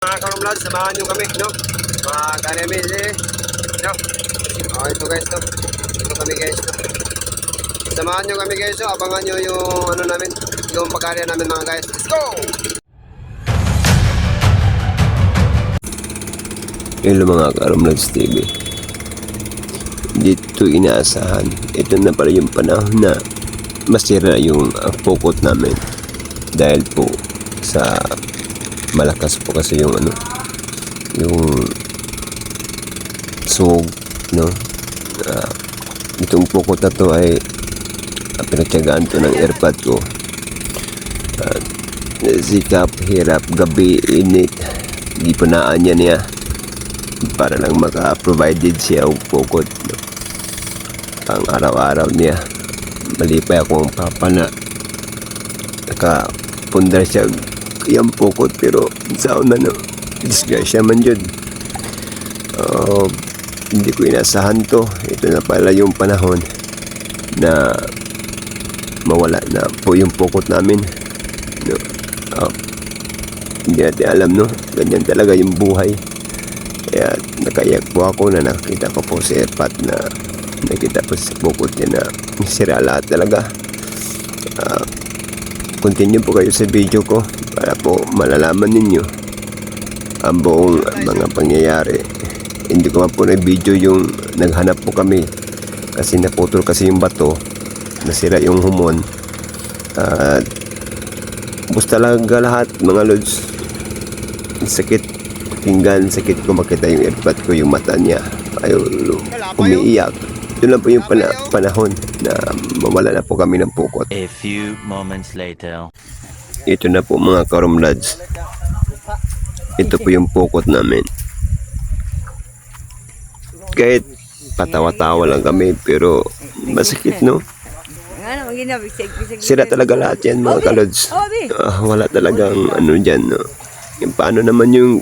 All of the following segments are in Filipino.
Mga karumlad, samahan nyo kami, no? Mga kanemis, eh. No? Oh, ito guys, no? Ito kami guys, no? Samahan nyo kami guys, no? Abangan nyo yung ano namin, yung pagkarya namin mga guys. Let's go! Hello mga Karumlads TV Dito inaasahan Ito na pala yung panahon na Masira yung uh, pokot namin Dahil po sa Malakas po kasi yung ano Yung Sog No Ah, Itong pokot na to ay uh, Pinagtyagaan to ng airpad ko At Sikap, hirap, gabi, init Gipanaan niya niya para lang maka-provided siya og pukot no? ang araw-araw niya malipay ako ang papa na nakapundar siya kayang pukot pero sa na no disgrasya man yun uh, hindi ko inasahan to ito na pala yung panahon na mawala na po yung pukot namin no? Ah, hindi natin alam no ganyan talaga yung buhay kaya nakaiyak po ako na nakita ko po si Erpat na nakita po sa bukod niya na sira lahat talaga. Ah, continue po kayo sa video ko para po malalaman ninyo ang buong mga pangyayari. Hindi ko po na-video yung naghanap po kami kasi naputol kasi yung bato nasira yung humon. At bus talaga lahat mga lods. Sakit pakinggan sakit ko makita yung earpad ko yung mata niya. Ayaw umiiyak yun lang po yung pana- panahon na mawala na po kami ng pukot. A few moments later. ito na po mga karumlads. Ito po yung pukot namin. Kahit patawa-tawa lang kami pero masakit no? Sira talaga lahat yan mga kalods di. Ah, wala talagang ano dyan no? Yung paano naman yung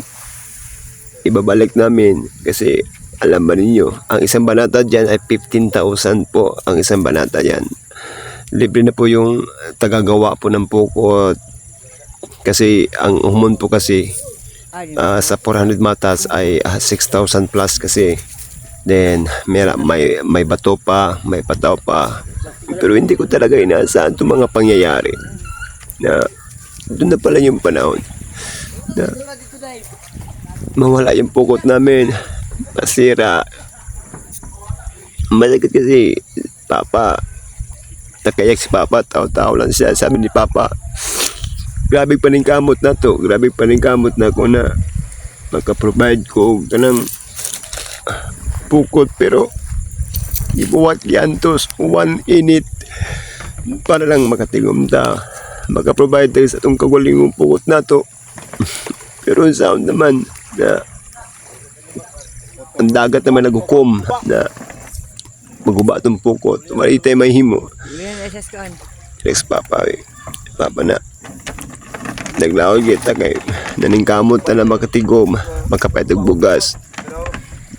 ibabalik namin kasi alam ba ninyo ang isang banata dyan ay 15,000 po ang isang banata yan libre na po yung tagagawa po ng pukot kasi ang humon po kasi ah, sa 400 matas ay ah, 6,000 plus kasi. Then may, may, may bato pa may pataw pa. Pero hindi ko talaga inaasahan itong mga pangyayari na doon na pala yung panahon na mawala yung pukot namin masira malagit kasi papa. Nakayak si papa tao-tao lang siya. Sabi ni papa grabe pa rin kamot na to. Grabe pa rin kamot na ko na maka-provide ko kanang pukot pero ibuwat yantos one init para lang makatigom ta maka-provide sa itong kagulingong pukot na to. Pero sound naman na ang dagat naman naghukom na maguba itong pukot malitay may himo. Rex Papa eh. Papa na. Naglawag kita kay naningkamot na na makatigom, makapait og bugas,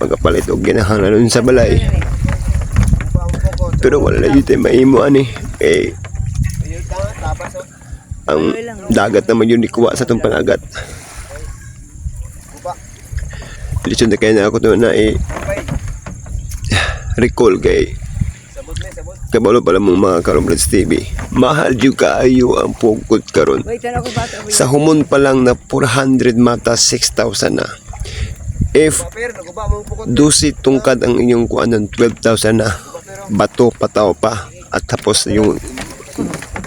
magapalit og ginahanganon sa balay. Pero wala na dito mahimo ani. Eh, ang dagat naman yun ikuha sa itong pangagat. Lisod na kaya na ako to na eh, recall kay Kabalo pala mong mga Karomblades TV. Mahal jud kaayo ang pugkod karon. Sa humon pa lang na 400 mata 6,000 na. If dusi tungkad ang inyong kuanan 12,000 na. Bato pataw pa at tapos yung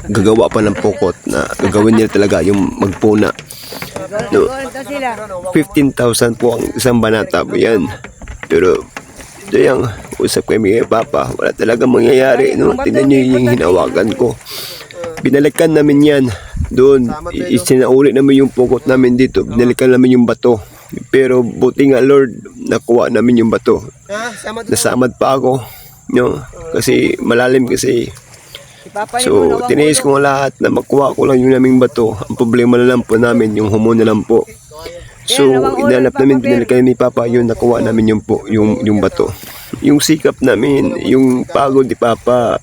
gagawa pa ng pukot na gagawin nila talaga yung magpuna. No, Ito sila. 15,000 po ang isang banata po yan. Pero Dayang, usap kami kay Papa, wala talaga mangyayari. No? Tingnan niyo yung hinawakan ko. Binalikan namin yan. Doon, isinauli namin yung pukot namin dito. Binalikan namin yung bato. Pero buti nga Lord, nakuha namin yung bato. Nasamad pa ako. No? Kasi malalim kasi. So, tiniis ko lahat na makuha ko lang yung naming bato. Ang problema na lang po namin, yung humon na lang po. So, inanap namin, binalikan ni Papa yun, nakuha namin yung, po, yung, yung bato. Yung sikap namin, yung pagod ni Papa,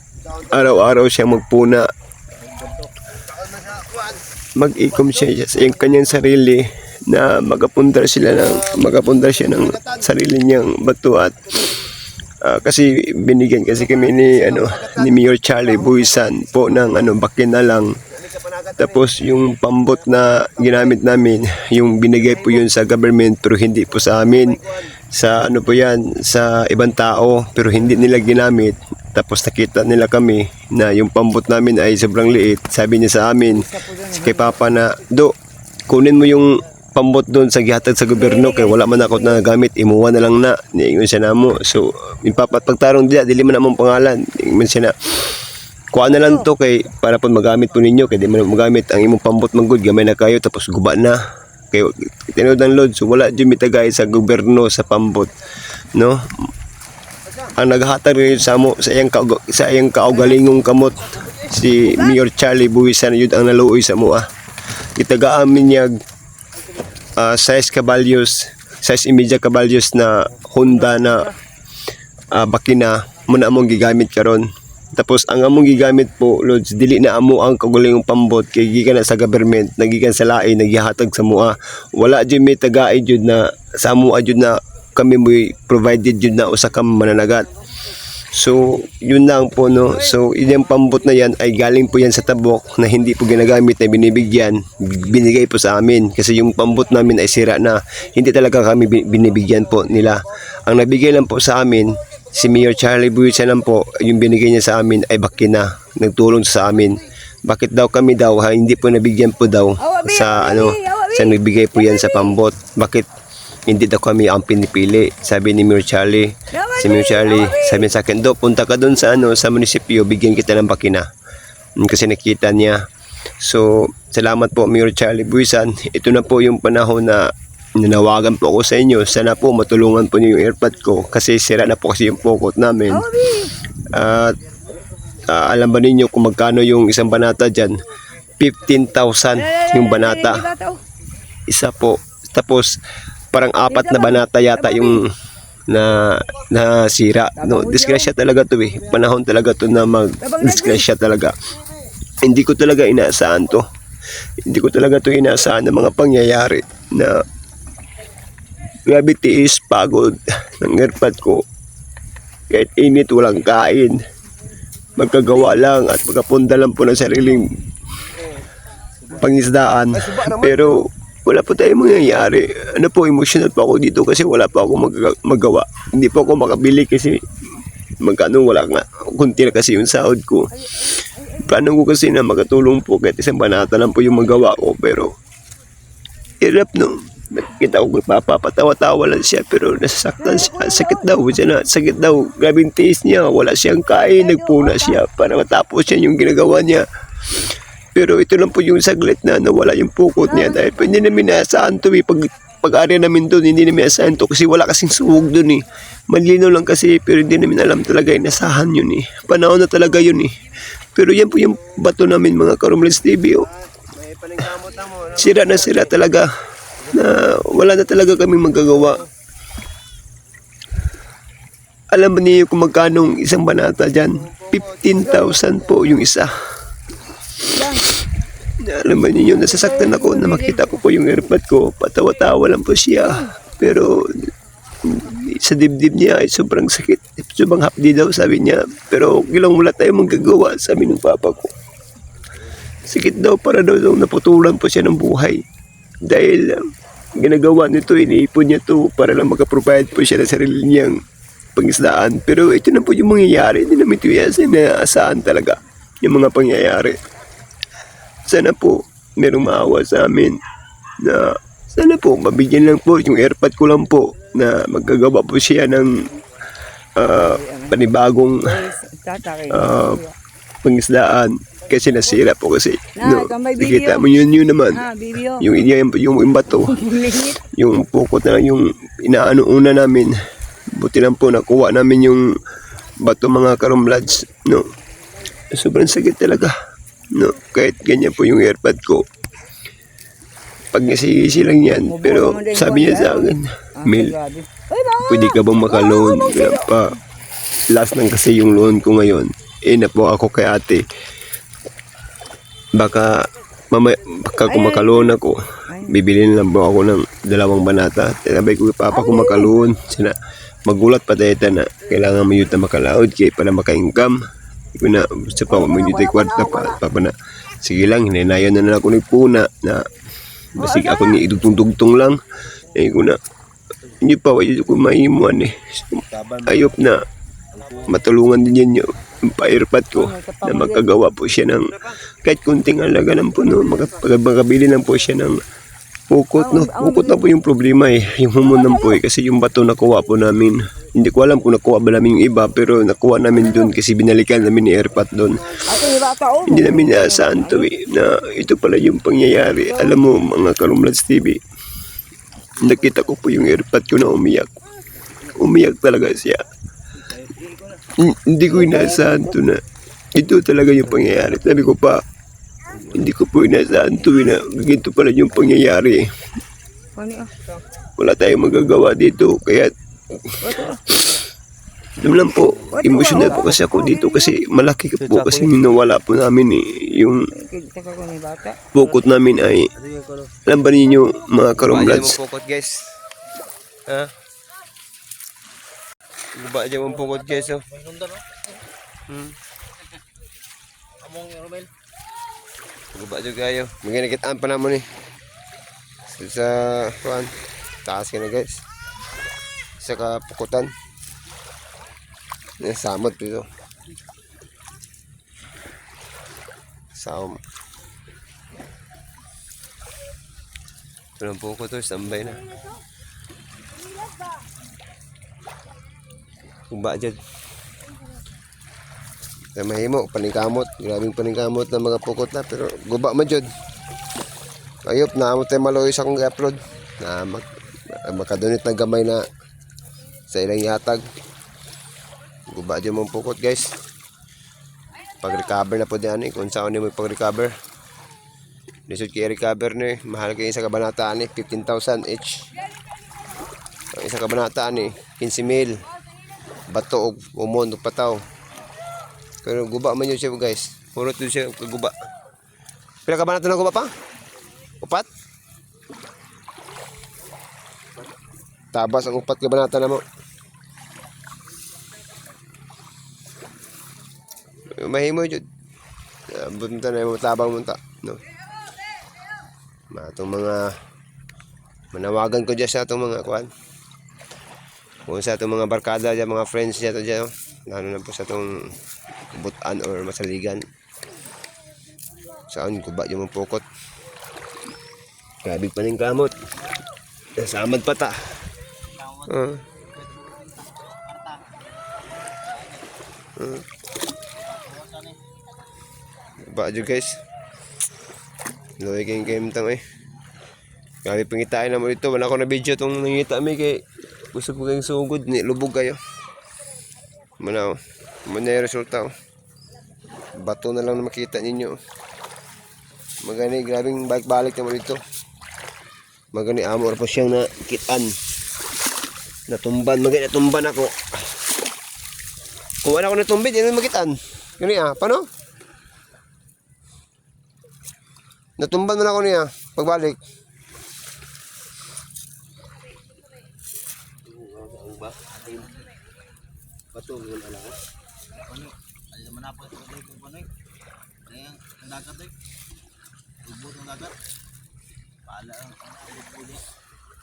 araw-araw siya magpuna. Mag-ikom siya sa yung kanyang sarili na magapundar sila ng magapundar siya ng sarili niyang bato at ah, kasi binigyan kasi kami ni ano ni Mayor Charlie Buisan po ng ano bakin na lang tapos yung pambot na ginamit namin, yung binigay po yun sa government pero hindi po sa amin. Sa ano po yan, sa ibang tao pero hindi nila ginamit. Tapos nakita nila kami na yung pambot namin ay sobrang liit. Sabi niya sa amin, kay Papa na, Do, kunin mo yung pambot doon sa gihatag sa gobyerno kay wala man ako na gamit imuha na lang na. Niingon siya na mo so yung papat pagtarong diya dili man among pangalan. Niingon siya na kuha na lang to kay para po magamit po ninyo kay di man magamit ang imong pambot man good gamay na kayo tapos guba na. Kay tinuod ang load so wala jud mitagay sa gobyerno sa pambot no? Ang naghatag rin sa mo sa iyang kauga, sa iyang kaugalingong kamot si Mayor Charlie Buwisan yun ang naluoy sa mo ah. Itagaan minyag ah, size caballos size imidya caballos na Honda na ah, bakina mo na among gigamit karon. Tapos ang among gigamit po lods dili na amo ang kagulingong pambot kay gikan na sa government nagikan sa lain nagihatag sa mua. Wala jud may tagaay jud na sa mua jud na kami mo provided jud na usa ka mananagat So, yun lang po no. So, yung pambot na yan ay galing po yan sa tabok na hindi po ginagamit na binibigyan. Binigay po sa amin kasi yung pambot namin ay sira na. Hindi talaga kami bi- binibigyan po nila. Ang nabigay lang po sa amin, si Mayor Charlie Buisan lang po, yung binigay niya sa amin ay bakina. Nagtulong sa amin. Bakit daw kami daw, ha, hindi po nabigyan po daw sa ano, sa nagbigay po yan sa pambot. Bakit hindi daw kami ang pinipili, sabi ni Mayor Charlie. Si Mayor Charlie, sabi sa akin, Do, punta ka doon sa, ano, sa munisipyo, bigyan kita ng bakina. Mm, Kasi nakita niya. So, salamat po Mayor Charlie Buisan. Ito na po yung panahon na nanawagan po ako sa inyo. Sana po matulungan po niyo yung airpod ko kasi sira na po kasi yung pokot namin. At ah, alam ba ninyo kung magkano yung isang banata dyan? 15,000 yung banata isa po. Tapos parang apat na banata yata yung na na sira. No, disgrasya talaga 'to eh. Panahon talaga 'to na mag disgrasya talaga. Hindi ko talaga inaasahan 'to. Hindi ko talaga 'to inaasahan ng mga pangyayari na grabe tiis pagod ng airpad ko. Kahit init walang kain. Magkagawa lang at magkapunda lang po ng sariling pangisdaan. Pero wala po tayong mangyayari. Ano po, emotional pa ako dito kasi wala pa ako mag- magawa. Hindi po ako makabili kasi magkano wala nga. Kunti na kasi yung sahod ko. Plano ko kasi na makatulong po kahit isang banata lang po yung magawa ko. Pero hirap no. Nakikita ko papapatawa-tawa lang siya pero nasasaktan siya. Sakit daw siya na. Sakit daw. Grabing tiis niya. Wala siyang kain. Nagpuna siya para matapos siya yung ginagawa niya. Pero ito lang po yung saglit na nawala yung pukot niya dahil pa hindi namin naasahan to eh. Pag, pag-area namin doon, hindi namin naasahan to kasi wala kasing suwog doon eh. Malinaw lang kasi pero hindi namin alam talaga yung nasahan yun eh. Panahon na talaga yun eh. Pero yan po yung bato namin mga Karumlins TV oh. Sira na sira talaga na wala na talaga kaming magagawa. Alam ba niyo kung magkano ang isang banata dyan? 15,000 po yung isa. Alam ba ninyo, nasasaktan ako na makita ko po yung airpod ko. Patawa-tawa lang po siya. Pero sa dibdib niya ay sobrang sakit. Sobrang hapdi daw sabi niya. Pero gilang wala tayong magagawa sabi ng papa ko. Sakit daw para daw, naputulan po siya ng buhay. Dahil ginagawa nito, iniipon niya to para lang makaprovide po siya ng sarili niyang pangisdaan. Pero ito na po yung mangyayari. Hindi namin ito yan sinaasahan talaga yung mga pangyayari sana po merong maawa sa amin na sana po mabigyan lang po yung airpod ko lang po na magagawa po siya ng ah, panibagong ah, pangisdaan kasi nasira po kasi. No, nakita mo yun yun naman. Ah, yung, yung, yung, yung bato. Yung pukot na lang yung inaano una namin. Buti lang po nakuha namin yung bato mga karumlads no sobrang sakit talaga no kahit ganyan po yung airpod ko pag nasisi lang yan pero sabi niya sa akin. Uy, mga! pwede ka bang makaloan kaya pa last lang kasi yung loan ko ngayon eh na po ako kay ate baka mamaya, pagka kumakaluon ako, bibili na lang po ako ng dalawang banata. Tinabay ko papa ko makaluon. Sina, magulat pa tayo na kailangan mo yun na makalaod kaya para maka-income. Hindi ko na, gusto pa yun tayo kwarta pa. Papa na, sige lang, hinanayan na na ako ni Puna na basig ako ni idugtong-dugtong lang. Hindi ko na, hindi pa, wala ko maimuan eh. Ayop na, matulungan din yan yung pa-airpot ko na magkagawa po siya ng kahit kunting halaga lang po no, makapag- makabili lang po siya ng pukot no. Pukot na po yung problema eh, yung humunan po eh, kasi yung bato nakuha po namin. Hindi ko alam kung nakuha ba namin yung iba pero nakuha namin doon kasi binalikan namin ni airpot doon. Hindi namin naasahan to eh, na ito pala yung pangyayari. Alam mo mga Karumlads TV, nakita ko po yung airpot ko na umiyak. Umiyak talaga siya. Hin- Hindi ko inaasahan to na ito talaga yung pangyayari. Sabi ko pa, hindi ko po inaasahan to eh, na ganito pala yung pangyayari. Ano ah? Wala tayong magagawa dito. Kaya, alam lang po, emotional po kasi ako dito kasi malaki po kasi nawala po namin eh. Yung pukot namin ay alam ba ninyo mga pukot guys. Ha? Guba dyan mong pukot guys oh. Hmm. Guba dyan kayo. Maginakitaan pa naman eh. Sa, sa kuan. Taas ka guys. Sa kapukutan. Yan, samot dito. Saum. Ito lang po ko to, standby na. Kumba dyan. Sa mahimo, paningkamot. Grabing paningkamot ng mga pukot na. Pero guba man dyan. Ayop, naamot tayo maloy sa akong i-upload. Na mag, makadunit ng gamay na sa ilang yatag. Guba dyan mong pukot guys. Pag-recover na po diyan eh. Kung saan mo pag-recover. Lisod kay recover ni mahal kay isa kabanataan ni 15,000 each. Ang isa kabanataan ni 15 mil. Bato og umon ug pataw. Pero guba man yun siya guys. Puro to siya guba. Pila ka banata na guba pa? Upat? Tabas ang upat ka banata na mo. Mahimo jud. Bunta na mo tabang munta, no. Matong mga manawagan ko dyan sa atong mga kuan. Kung sa atong mga barkada dyan, mga friends dyan dyan, oh. lalo na po sa atong butan or masaligan. Saan kuba yung mga pukot. Grabe pa rin kamot. Nasamad pa ta. Uh. Uh. Kuba dyan guys. Loy kayong game tang eh. Kami pangitain naman dito. Wala ko na video itong nangita mi kay gusto ko kayong sugod. Ni lubog kayo. Manaw. Muna yung resulta. oh. Bato na lang na makita ninyo. Magani, grabing balik-balik naman dito. Magani, amor po siyang nakitaan. Natumban, magani, natumban ako. Kung wala ko natumbid, yun ang makitaan. Gani ah, paano? Natumban na ako niya. Pagbalik.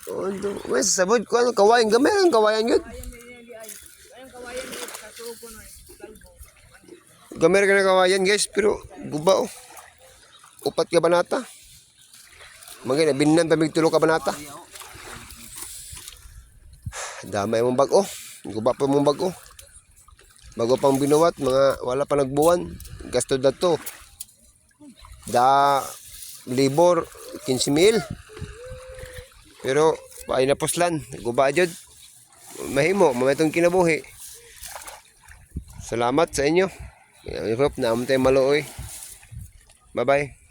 Oh, do. Wes sabod ko ano kawayan gamay ang kawayan yun. Gamay ka na kawayan guys pero guba oh. Upat ka banata. Magay na binan pa mig tulo ka banata. Damay mong bago. Guba pa mong bago. Bago pang binuwat mga wala pa nagbuwan. Gasto na to. Da libor 15 mil. Pero paay na poslan, guba jud. Mahimo, mamatong kinabuhi. Salamat sa inyo. I hope na amtay maluoy. Bye-bye.